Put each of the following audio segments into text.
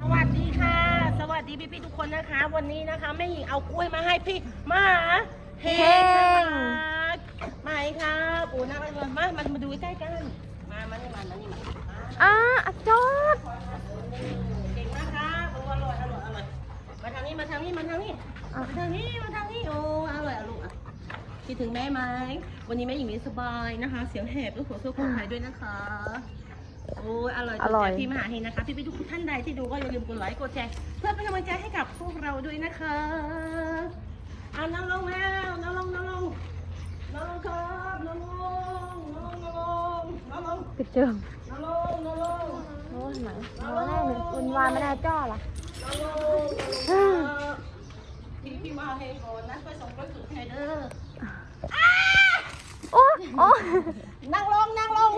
สวัสดีค่ะ สวัสดีพี่ๆทุกคนนะคะ วันนี้นะคะแม่หญิงเอากล้วยมาให้พี่มาเฮงมาอีกครับปูน่ารักเลยมามามาดูใกล้ๆกันมามานี่มามานี่มาอ่าอะจอดเก่งมากครับโอ้อร่อยอร่อยอร่อยมาทางนี้มาทางนี้มาทางนี้มาทางนี้มาทางนี้โอ้อร่อยอร่อยคิดถึงแม่ไหมวันนี้แม่หญิงไม่สบายนะคะ เสียงแหบต้องขอโทษคนไทยด้วยนะคะ โอ้ยอร่อยอร่อยจากพี่มหาเฮงนะคะ พี่ไปทุกท่านใดที่ดูก็อย่าลืมกดไลค์กดแชร์เพื่อเป็นกำลังใจให้กับพวกเราด้วยนะคะเอานั่งลงแล้วนั่งลงนั่งลงนั่งลงครับนั่งลงนั่งลงนั่งลงปิดเจิมนั่งลงนั่งลงโอ้ยหนังโอ้แน่หนึ่งคุณวานไม่ได้จ้อละนั่งลงนั่งลงครับพี่พี่มหาเฮงก่อนนะไปส่งไปสู่ไทยเด้อโอ้โอ้นั่งลงนั่งลง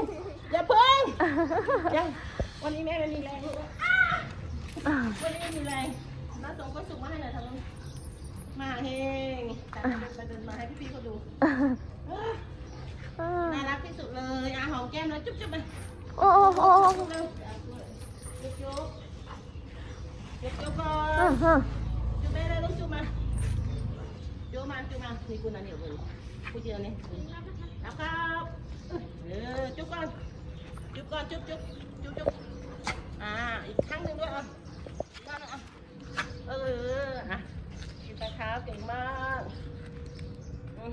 อย่าเพิ่งยังวันนี้แม่ไม่มีแรงลูกวันนี้ไม่มีแรงน้าส่งไปสู่มาให้หน่อยทางนู้นมาเฮงแต่ไปเดินมาให้พี่ๆเขาดูน่ารักที่สุดเลยอาหอมแก้มแล้วจุ๊บจุ๊บไปโอ้โอ้โอ้จุ๊บเร็วจุ๊บจุ๊บจุ๊บจุ๊บก่อนจุ๊บไปเลยลูกจุ๊บมาจุ๊บมาจุ๊บมานี่คุณนเดี๋ยวคุณคุณเจอเนี่ยรับครับเออจุ๊บก่อน จุ๊บก่อนจุ๊บจุ๊บจุ๊บจุ๊บอ่า อีกครั้งหนึ่งด้วยอะด้านอะเอออะกินไปครับเก่งมากอืม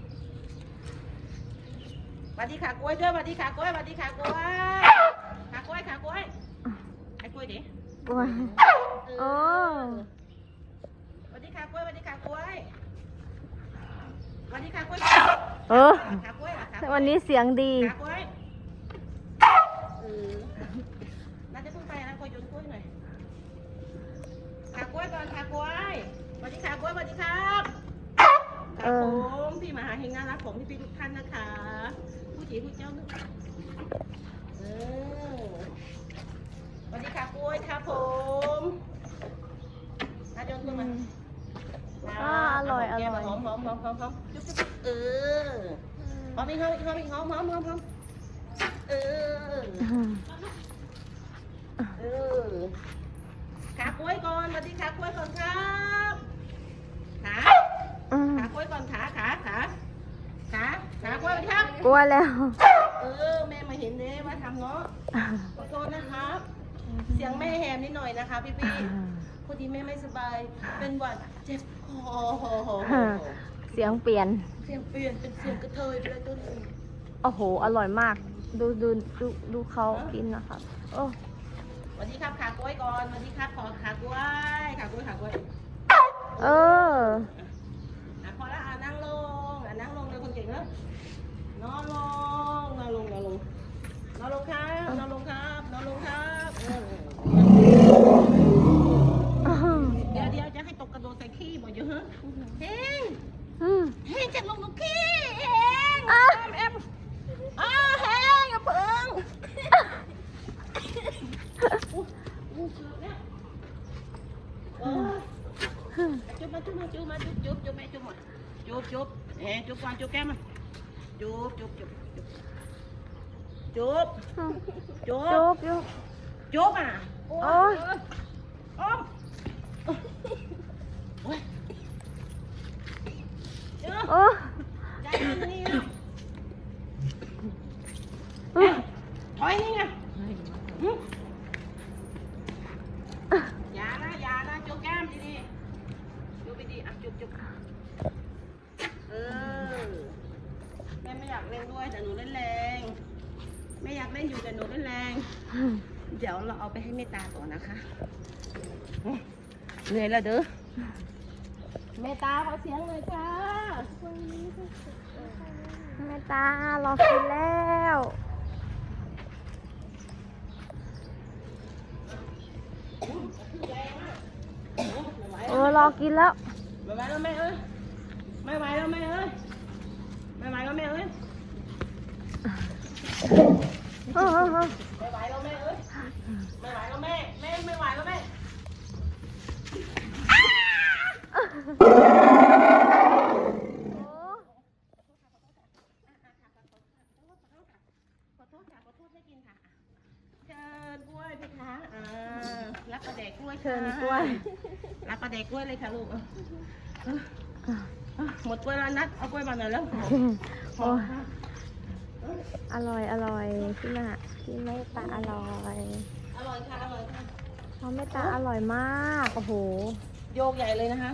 สวัสดีขากล้วยด้วยสวัสดีขากล้วยสวัสดีขากล้วยขากล้วยขากล้วยไอ้กล้วยดิโอ้ยเอโอ้อสวัสดีขากล้วยสวัสดีขากล้วยสวัสดีขากล้วยเออขากล้วยเหรอขากล้วยวันนี้เสียงดีขากล้วยเออน่าจะเพิ่งไปนะกล้วยโยนกล้วยหน่อยขาก ล้วยก่อนขากล้วยสวัสดีขากล้วยสวัสดีครับครับผมพี่มหาเฮงน่ารักของพี่ๆทุกท่านนะคะ ผู้จีผู้เจ้านึกเออสวัสดีค่ะกล้วยครับผมอาจารย์ตัวมาอ่าอร่อยอร่อย หอมหอมหอมหอมหอมจุ๊บจุ๊บเออหอมอีกหอมอีกหอมอีกหอมหอมหอมหอมเออ เออ ขากล้วยก่อนสวัสดีขากล้วยก่อนครับขาอืมขากล้วยก่อนขาขาขาขาขากล้วยครับกลัวแล้ว เออแม่มาเห็นเด้ว่าทำเนาะขอโทษนะครับ เสียงแม่แหบนิดหน่อยนะคะพี่พี่พอดีแม่ไม่สบาย เป็นหวัดเจ็บคอเสียงเปลี่ยน เสียงเปลี่ยนเป็นเสียงกระเทยไปเลยตัวหนึงโอ้โห อร่อยมาก ดูดูดูดูเขากินนะครับ โอ้ส วัสดีครับขากล้วยก่อนสวัสดีครับขอขากล้วยขากล้วยขากล้วยเอออะพอละอะนั่งลงอะนั่งลงเลยคนเก่งแล้วนอนลงนอนลงนอนลงนอนลงครับนอนลงครับนอนลงครับเออเดี๋ยวเดี๋ยวจะให้ตกกระโดดใส่ขี้บ่เยอะฮะเฮ้งอืมเฮ้งจะลงตรงขี้เฮง อะ แอมแอมอ้าเฮงอย่าเพิ่งอู้อู้เกือบแล้วเออจุ๊ บมาจุ๊บมาจุ๊บมาจุ๊บจุ๊บจุ๊บแม่จุ๊บมาจุ๊บจุ๊บเอ๊ะ จุ๊บไปดีอะจุ๊บจุ๊บเออแม่ไม่อยากเล่นด้วยแต่หนูเล่นแรงไม่อยากเล่นอยู่แต่หนูเล่นแรง เดี๋ยวเราเอาไปให้เมตตาก่อนนะคะเหนื่อยแล้วเด้อเมตตาขอเสียงเลยค่ะแม่ตารอกินแล้วเออรอกินแล้ว ไม่ไหวแล้วแม่เอ้ยไม่ไหวแล้วแม่เอ้ยไม่ไหวแล้วแม่เอ้ยเออเออเออไม่ไหวแล้วแม่เอ้ยไม่ไหวแล้วแม่แม่ไม่ไหวแล้วแม่ขอโทษค่ะขอโทษให้กินค่ะเชิญกล้วยพี่คะอ่ารับรับประเดกกล้วยเชิญกล้วยรับประเดกกล้วยเลยค่ะลูก เอาเอาเอาหมดกล้วยแล้วนัดเอากล้วยมาหน่อยแล้วโอ้ยอร่อยอร่อยพี่น่ะพี่เมตตาอร่อยอร่อยค่ะอร่อยค่ะน้องเมตตาอร่อยมากโอ้โหโยกใหญ่เลยนะคะ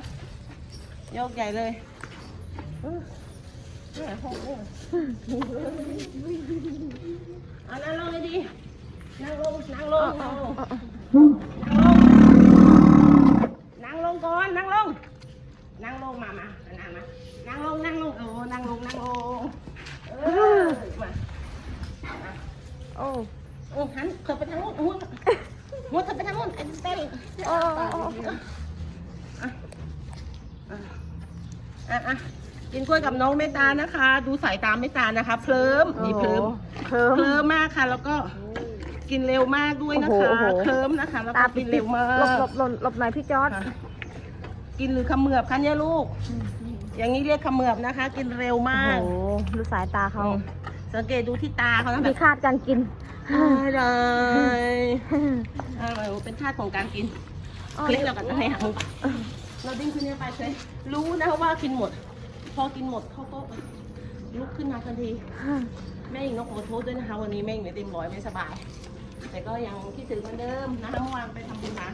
โยกใหญ่เลยเออเนี่ยหกเนี่ยเอานั่งลงเลยดีนั่งลงนั่งลงนั่งลง นั่งลงก่อน นั่งลง นั่ง ลงมามานั่งมานั่งลงนั่งลงโอ้นั่งลงนั่งลงเออมาโอ้โอ้หันเธอไปทางโน้นหัวหัวเธอไปทางโน้นไอ้เต้นโอ้โอ้โอ้อะอะอะอะกินกล้วยกับน้องเมตตานะคะ ดูสายตาเมตตานะคะเพลิมนี่เพลิมเคลิ้มเคลิ้มมากค่ะ แล้วก็กินเร็วมากด้วยนะโอ้คะโหโอ้โหเคลิ้มนะคะ แล้วตาก็ปิกิดนเร็วมากหลบหลบหลบหลบหน่อยพี่จอร์ดค่ะ กินหรือเขมือบคะเนี่ยลูก อย่างนี้เรียกเขมือบนะคะ กินเร็วโอ้มากโหดูสายตาเขาอืมสังเกตดูที่ตาเขานะแบมีบคาดการกินได้เลยอะไรเป็นชาติของการกินอ๋อเคล็ดเรากันอะไรหางเราดิ้นขึ้นเนี่ยไปเคยรู้นะว่ากินหมด พอกินหมดเขาก็ลุกขึ้นมาทันที แม่หญิงต้องขอโทษด้วยนะคะวันนี้แม่หญิงไม่เต็มร้อยไม่สบาย แต่ก็ยังคิดถึงเหมือนเดิมนะคะเมื่อวานไปทำบุญมา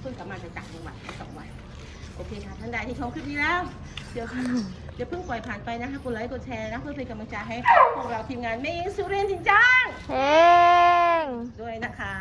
เพิ่งกลับมาจากต่างจังหวัดสองวัน โอเคค่ะท่านใดที่ชมคลิปนี้แล้ว เดี๋ยวเดี๋ยวเพิ่งปล่อยผ่านไปนะคะกดไลค์กดแชร์นะเพื่อเป็นกำลังใจให้พวกเราทีมงานแม่หญิงสุรินทร์จริงจังเฮ้งด้วยนะคะ